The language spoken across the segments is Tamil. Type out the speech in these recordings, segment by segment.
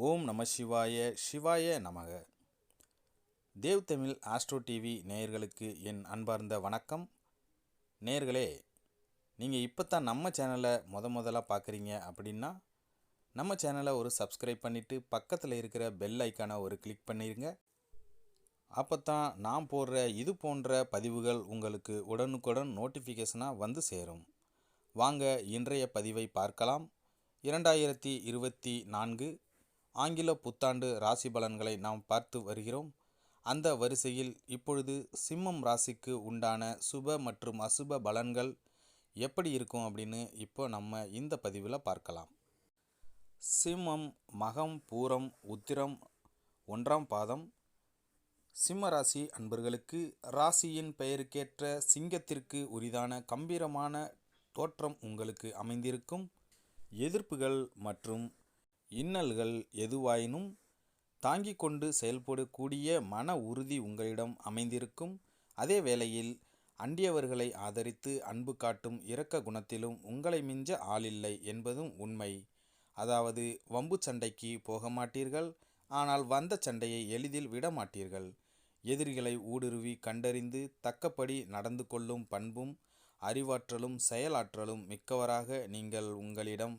ஓம் நம சிவாய சிவாய நமக. தேவ் தமிழ் ஆஸ்ட்ரோ டிவி நேயர்களுக்கு என் அன்பார்ந்த வணக்கம். நேயர்களே நீங்கள் இப்போ தான் நம்ம சேனலை முத முதலாக பார்க்குறீங்க அப்படின்னா நம்ம சேனலை ஒரு சப்ஸ்கிரைப் பண்ணிவிட்டு பக்கத்தில் இருக்கிற பெல் ஐக்கானை ஒரு கிளிக் பண்ணிடுங்க அப்போ தான் நான் போடுற இது போன்ற பதிவுகள் உங்களுக்கு உடனுக்குடன் நோட்டிஃபிகேஷனாக வந்து சேரும். வாங்க இன்றைய பதிவை பார்க்கலாம். இரண்டாயிரத்தி இருபத்தி நான்கு ஆங்கில புத்தாண்டு ராசி பலன்களை நாம் பார்த்து வருகிறோம். அந்த வரிசையில் இப்பொழுது சிம்மம் ராசிக்கு உண்டான சுப மற்றும் அசுப பலன்கள் எப்படி இருக்கும் அப்படின்னு இப்போ நம்ம இந்த பதிவில் பார்க்கலாம். சிம்மம் மகம் பூரம் உத்திரம் ஒன்றாம் பாதம். சிம்ம ராசி அன்பர்களுக்கு ராசியின் பெயருக்கேற்ற சிங்கத்திற்கு உரிதான கம்பீரமான தோற்றம் உங்களுக்கு அமைந்திருக்கும். எதிர்ப்புகள் மற்றும் இன்னல்கள் எதுவாயினும் தாங்கிக் கொண்டு செயல்படக்கூடிய மன உறுதி உங்களிடம் அமைந்திருக்கும். அதே வேளையில் அண்டியவர்களை ஆதரித்து அன்பு காட்டும் இரக்க குணத்திலும் உங்களை மிஞ்ச ஆளில்லை என்பதும் உண்மை. அதாவது வம்பு சண்டைக்கு போக மாட்டீர்கள் ஆனால் வந்த சண்டையை எளிதில் விட மாட்டீர்கள். எதிரிகளை ஊடுருவி கண்டறிந்து தக்கபடி நடந்து கொள்ளும் பண்பும் அறிவாற்றலும் செயலாற்றலும் மிக்கவராக நீங்கள் உங்களிடம்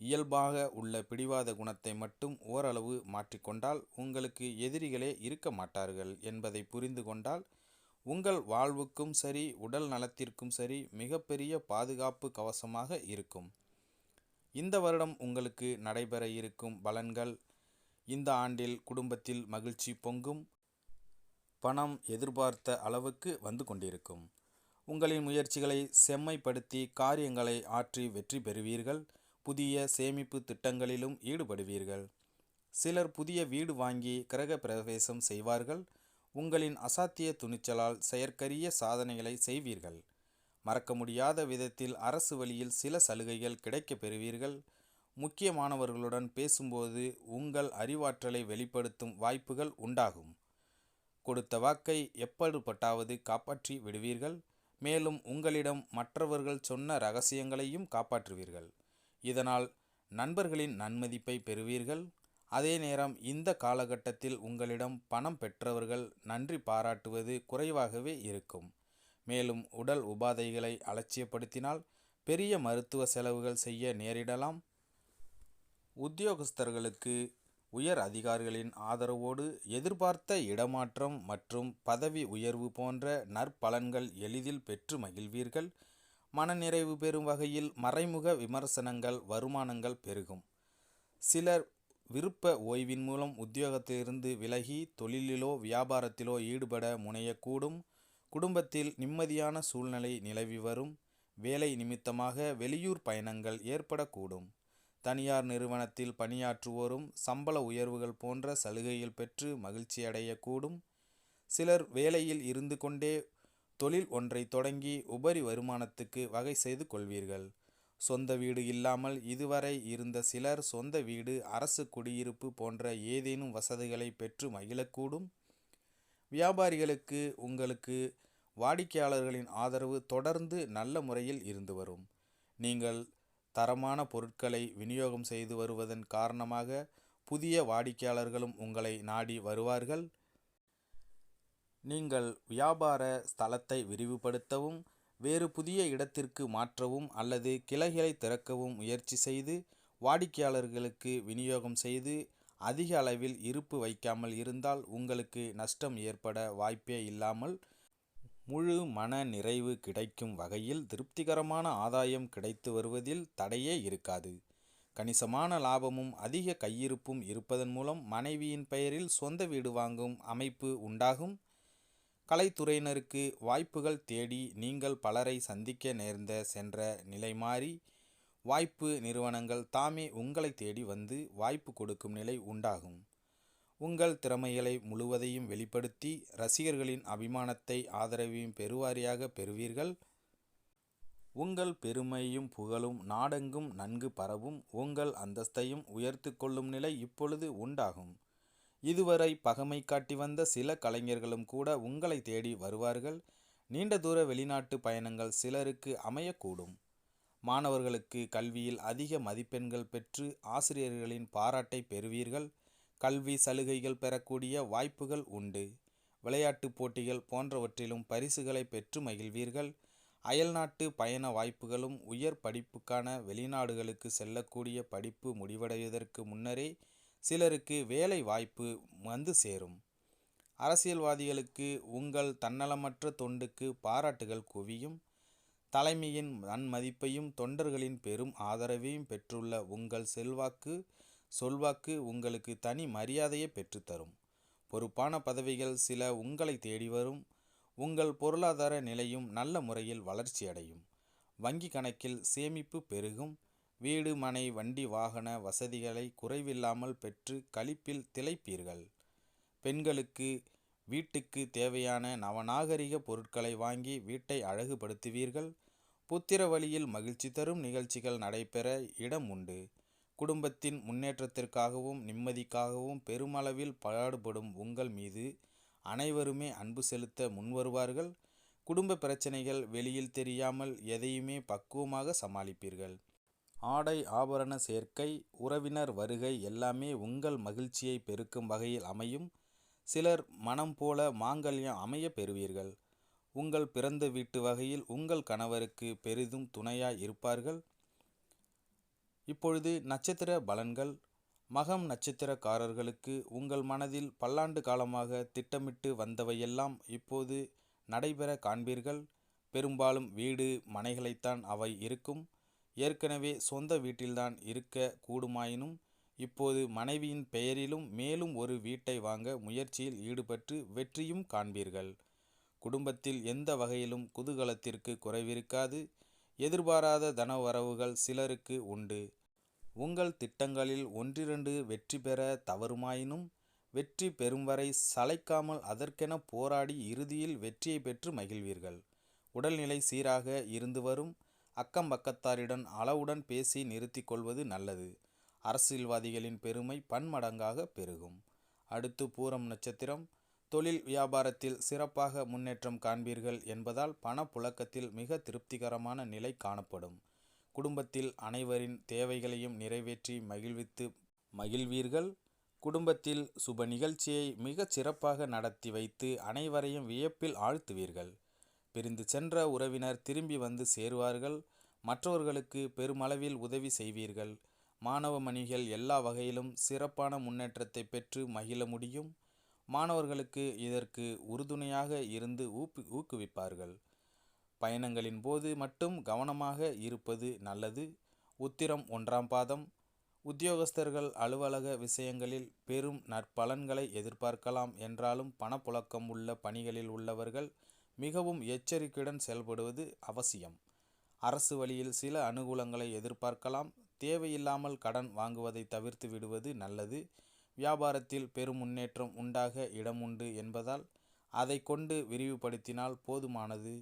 இயல்பாக உள்ள பிடிவாத குணத்தை மட்டும் ஓரளவு மாற்றிக்கொண்டால் உங்களுக்கு எதிரிகளே இருக்க மாட்டார்கள் என்பதை புரிந்து கொண்டால் உங்கள் வாழ்வுக்கும் சரி உடல் நலத்திற்கும் சரி மிகப்பெரிய பாதுகாப்பு கவசமாக இருக்கும். இந்த வருடம் உங்களுக்கு நடைபெற இருக்கும் பலன்கள் இந்த ஆண்டில் குடும்பத்தில் மகிழ்ச்சி பொங்கும் பணம் எதிர்பார்த்த அளவுக்கு வந்து கொண்டிருக்கும். உங்களின் முயற்சிகளை செம்மைப்படுத்தி காரியங்களை ஆற்றி வெற்றி பெறுவீர்கள். புதிய சேமிப்பு திட்டங்களிலும் ஈடுபடுவீர்கள். சிலர் புதிய வீடு வாங்கி கிரக பிரவேசம் செய்வார்கள். உங்களின் அசாத்திய துணிச்சலால் செயற்கரிய சாதனைகளை செய்வீர்கள். மறக்க முடியாத விதத்தில் அரசு வழியில் சில சலுகைகள் கிடைக்கப் பெறுவீர்கள். முக்கியமானவர்களுடன் பேசும்போது உங்கள் அறிவாற்றலை வெளிப்படுத்தும் வாய்ப்புகள் உண்டாகும். கொடுத்த வாக்கை எப்படிப்பட்டாவது காப்பாற்றி விடுவீர்கள். மேலும் உங்களிடம் மற்றவர்கள் சொன்ன ரகசியங்களையும் காப்பாற்றுவீர்கள். இதனால் நண்பர்களின் நன்மதிப்பை பெறுவீர்கள். அதே நேரம் இந்த காலகட்டத்தில் உங்களிடம் பணம் பெற்றவர்கள் நன்றி பாராட்டுவது குறைவாகவே இருக்கும். மேலும் உடல் உபாதைகளை அலட்சியப்படுத்தினால் பெரிய மருத்துவ செலவுகள் செய்ய நேரிடலாம். உத்தியோகஸ்தர்களுக்கு உயர் அதிகாரிகளின் ஆதரவோடு எதிர்பார்த்த இடமாற்றம் மற்றும் பதவி உயர்வு போன்ற நற்பலன்கள் எளிதில் பெற்று மகிழ்வீர்கள். மனநிறைவு பெறும் வகையில் மறைமுக விமர்சனங்கள் வருமானங்கள் பெருகும். சிலர் விருப்ப ஓய்வின் மூலம் உத்தியோகத்திலிருந்து விலகி தொழிலிலோ வியாபாரத்திலோ ஈடுபட முனையக்கூடும். குடும்பத்தில் நிம்மதியான சூழ்நிலை நிலவி வரும். வேலை நிமித்தமாக வெளியூர் பயணங்கள் ஏற்படக்கூடும். தனியார் நிறுவனத்தில் பணியாற்றுவோரும் சம்பள உயர்வுகள் போன்ற சலுகைகள் பெற்று மகிழ்ச்சியடையக்கூடும். சிலர் வேலையில் இருந்து கொண்டே தொழில் ஒன்றை தொடங்கி உபரி வருமானத்துக்கு வகை செய்து கொள்வீர்கள். சொந்த வீடு இல்லாமல் இதுவரை இருந்த சிலர் சொந்த வீடு அரசு குடியிருப்பு போன்ற ஏதேனும் வசதிகளை பெற்று மகிழக்கூடும். வியாபாரிகளுக்கு உங்களுக்கு வாடிக்கையாளர்களின் ஆதரவு தொடர்ந்து நல்ல முறையில் இருந்து வரும். நீங்கள் தரமான பொருட்களை விநியோகம் செய்து வருவதன் காரணமாக புதிய வாடிக்கையாளர்களும் உங்களை நாடி வருவார்கள். நீங்கள் வியாபார ஸ்தலத்தை விரிவுபடுத்தவும் வேறு புதிய இடத்திற்கு மாற்றவும் அல்லது கிளைகளை திறக்கவும் முயற்சி செய்து வாடிக்கையாளர்களுக்கு விநியோகம் செய்து அதிக அளவில் இருப்பு வைக்காமல் இருந்தால் உங்களுக்கு நஷ்டம் ஏற்பட வாய்ப்பே இல்லாமல் முழு மன நிறைவு கிடைக்கும் வகையில் திருப்திகரமான ஆதாயம் கிடைத்து வருவதில் தடையே இருக்காது. கணிசமான லாபமும் அதிக கையிருப்பும் இருப்பதன் மூலம் மனைவியின் பெயரில் சொந்த வீடு வாங்கும் அமைப்பு உண்டாகும். கலைத்துறையினருக்கு வாய்ப்புகள் தேடி நீங்கள் பலரை சந்திக்க நேர்ந்த சென்ற நிலை மாறி வாய்ப்பு நிறுவனங்கள் தாமே உங்களை தேடி வந்து வாய்ப்பு கொடுக்கும் நிலை உண்டாகும். உங்கள் திறமைகளை முழுவதையும் வெளிப்படுத்தி ரசிகர்களின் அபிமானத்தை ஆதரவையும் பெருவாரியாக பெறுவீர்கள். உங்கள் பெருமையும் புகழும் நாடெங்கும் நன்கு பரவும் உங்கள் அந்தஸ்தையும் உயர்த்து கொள்ளும் நிலை இப்பொழுது உண்டாகும். இதுவரை பகமை காட்டி வந்த சில கலைஞர்களும் கூட உங்களை தேடி வருவார்கள். நீண்ட தூர வெளிநாட்டு பயணங்கள் சிலருக்கு அமையக்கூடும். மாணவர்களுக்கு கல்வியில் அதிக மதிப்பெண்கள் பெற்று ஆசிரியர்களின் பாராட்டை பெறுவீர்கள். கல்வி சலுகைகள் பெறக்கூடிய வாய்ப்புகள் உண்டு. விளையாட்டுப் போட்டிகள் போன்றவற்றிலும் பரிசுகளை பெற்று மகிழ்வீர்கள். அயல்நாட்டு பயண வாய்ப்புகளும் உயர் படிப்புக்கான வெளிநாடுகளுக்கு செல்லக்கூடிய படிப்பு முடிவடைவதற்கு முன்னரே சிலருக்கு வேலை வாய்ப்பு வந்து சேரும். அரசியல்வாதிகளுக்கு உங்கள் தன்னலமற்ற தொண்டுக்கு பாராட்டுகள் குவியும். தலைமையின் நன்மதிப்பையும் தொண்டர்களின் பெரும் ஆதரவையும் பெற்றுள்ள உங்கள் செல்வாக்கு சொல்வாக்கு உங்களுக்கு தனி மரியாதையை பெற்றுத்தரும் பொறுப்பான பதவிகள் சில உங்களை தேடி வரும். உங்கள் பொருளாதார நிலையும் நல்ல முறையில் வளர்ச்சியடையும். வங்கி கணக்கில் சேமிப்பு பெருகும். வீடு மனை வண்டி வாகன வசதிகளை குறைவில்லாமல் பெற்று கழிப்பில் திளைப்பீர்கள். பெண்களுக்கு வீட்டுக்கு தேவையான நவநாகரிக பொருட்களை வாங்கி வீட்டை அழகுபடுத்துவீர்கள். புத்திர வழியில் மகிழ்ச்சி தரும் நிகழ்ச்சிகள் நடைபெற இடம் உண்டு. குடும்பத்தின் முன்னேற்றத்திற்காகவும் நிம்மதிக்காகவும் பெருமளவில் பாடுபடும் உங்கள் மீது அனைவருமே அன்பு செலுத்த முன்வருவார்கள். குடும்ப பிரச்சனைகள் வெளியில் தெரியாமல் எதையுமே பக்குவமாக சமாளிப்பீர்கள். ஆடை ஆபரண சேர்க்கை உறவினர் வருகை எல்லாமே உங்கள் மகிழ்ச்சியை பெருக்கும் வகையில் அமையும். சிலர் மனம் போல மாங்கல்யம் அமைய பெறுவீர்கள். உங்கள் பிறந்த வீட்டு வகையில் உங்கள் கணவருக்கு பெரிதும் துணையாய் இருப்பார்கள். இப்பொழுது நட்சத்திர பலன்கள். மகம் நட்சத்திரக்காரர்களுக்கு உங்கள் மனதில் பல்லாண்டு காலமாக திட்டமிட்டு வந்தவையெல்லாம் இப்போது நடைபெற காண்பீர்கள். பெரும்பாலும் வீடு மனைகளைத்தான் அவை இருக்கும். ஏற்கனவே சொந்த வீட்டில்தான் இருக்க கூடுமாயினும் இப்போது மனைவியின் பெயரிலும் மேலும் ஒரு வீட்டை வாங்க முயற்சியில் ஈடுபட்டு வெற்றியும் காண்பீர்கள். குடும்பத்தில் எந்த வகையிலும் குதூகலத்திற்கு குறைவிருக்காது. எதிர்பாராத தனவரவுகள் சிலருக்கு உண்டு. உங்கள் திட்டங்களில் ஒன்றிரண்டு வெற்றி பெற தவறுமாயினும் வெற்றி பெறும் வரை சளைக்காமல் அதற்கென போராடி இறுதியில் வெற்றியை பெற்று மகிழ்வீர்கள். உடல்நிலை சீராக இருந்து வரும். அக்கம் பக்கத்தாரிடம் அளவுடன் பேசி நிறுத்தி கொள்வது நல்லது. அரசியல்வாதிகளின் பெருமை பன்மடங்காக பெருகும். அடுத்து பூரம் நட்சத்திரம். தொழில் வியாபாரத்தில் சிறப்பாக முன்னேற்றம் காண்பீர்கள் என்பதால் பணப்புழக்கத்தில் மிக திருப்திகரமான நிலை காணப்படும். குடும்பத்தில் அனைவரின் தேவைகளையும் நிறைவேற்றி மகிழ்வித்து மகிழ்வீர்கள். குடும்பத்தில் சுப நிகழ்ச்சியை மிகச் சிறப்பாக நடத்தி வைத்து அனைவரையும் வியப்பில் ஆழ்த்துவீர்கள். பிரிந்து சென்ற உறவினர் திரும்பி வந்து சேருவார்கள். மற்றவர்களுக்கு பெருமளவில் உதவி செய்வீர்கள். மாணவ மணிகள் எல்லா வகையிலும் சிறப்பான முன்னேற்றத்தை பெற்று மகிழ முடியும். மாணவர்களுக்கு இதற்கு உறுதுணையாக இருந்து ஊப்பு ஊக்குவிப்பார்கள். பயணங்களின் போது மட்டும் கவனமாக இருப்பது நல்லது. உத்திரம் ஒன்றாம் பாதம். உத்தியோகஸ்தர்கள் அலுவலக விஷயங்களில் பெரும் நற்பலன்களை எதிர்பார்க்கலாம் என்றாலும் பணப்புழக்கம் உள்ள பணிகளில் உள்ளவர்கள் மிகவும் எச்சரிக்கையுடன் செயல்படுவது அவசியம். அரசு வழியில் சில அனுகூலங்களை எதிர்பார்க்கலாம். தேவையில்லாமல் கடன் வாங்குவதை தவிர்த்து விடுவது நல்லது. வியாபாரத்தில் பெரும் முன்னேற்றம் உண்டாக இடம் உண்டு என்பதால் அதை கொண்டு விரிவுபடுத்தினால் போதுமானது.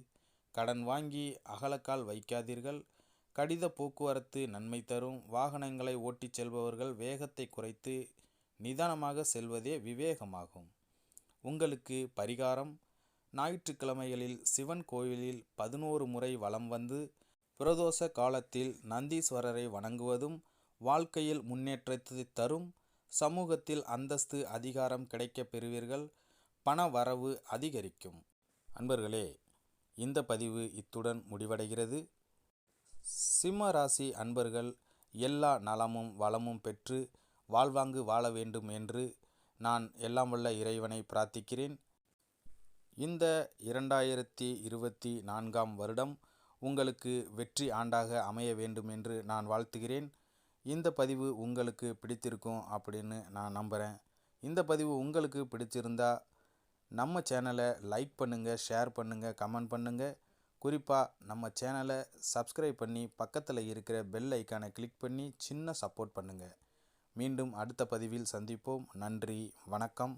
கடன் வாங்கி அகலக்கால் வைக்காதீர்கள். கடித போக்குவரத்து நன்மை தரும். வாகனங்களை ஓட்டிச் செல்பவர்கள் வேகத்தை குறைத்து நிதானமாக செல்வதே விவேகமாகும். உங்களுக்கு பரிகாரம். ஞாயிற்றுக்கிழமைகளில் சிவன் கோயிலில் பதினோரு முறை வலம் வந்து பிரதோஷ காலத்தில் நந்தீஸ்வரரை வணங்குவதும் வாழ்க்கையில் முன்னேற்றத்தை தரும் சமூகத்தில் அந்தஸ்து அதிகாரம் கிடைக்கப் பெறுவீர்கள் பண வரவு அதிகரிக்கும். அன்பர்களே இந்த பதிவு இத்துடன் முடிவடைகிறது. சிம்ம ராசி அன்பர்கள் எல்லா நலமும் வளமும் பெற்று வாழ்வாங்கு வாழ வேண்டும் என்று நான் எல்லாம் வல்ல இறைவனை பிரார்த்திக்கிறேன். இந்த இரண்டாயிரத்தி இருபத்தி நான்காம் வருடம் உங்களுக்கு வெற்றி ஆண்டாக அமைய வேண்டும் என்று நான் வாழ்த்துகிறேன். இந்த பதிவு உங்களுக்கு பிடித்திருக்கும் அப்படின்னு நான் நம்புகிறேன் இந்த பதிவு உங்களுக்கு பிடிச்சிருந்தா நம்ம சேனலை லைக் பண்ணுங்கள் ஷேர் பண்ணுங்கள் கமெண்ட் பண்ணுங்கள் குறிப்பாக நம்ம சேனலை சப்ஸ்கிரைப் பண்ணி பக்கத்தில் இருக்கிற பெல் ஐக்கானை கிளிக் பண்ணி சின்ன சப்போர்ட் பண்ணுங்கள் மீண்டும் அடுத்த பதிவில் சந்திப்போம். நன்றி வணக்கம்.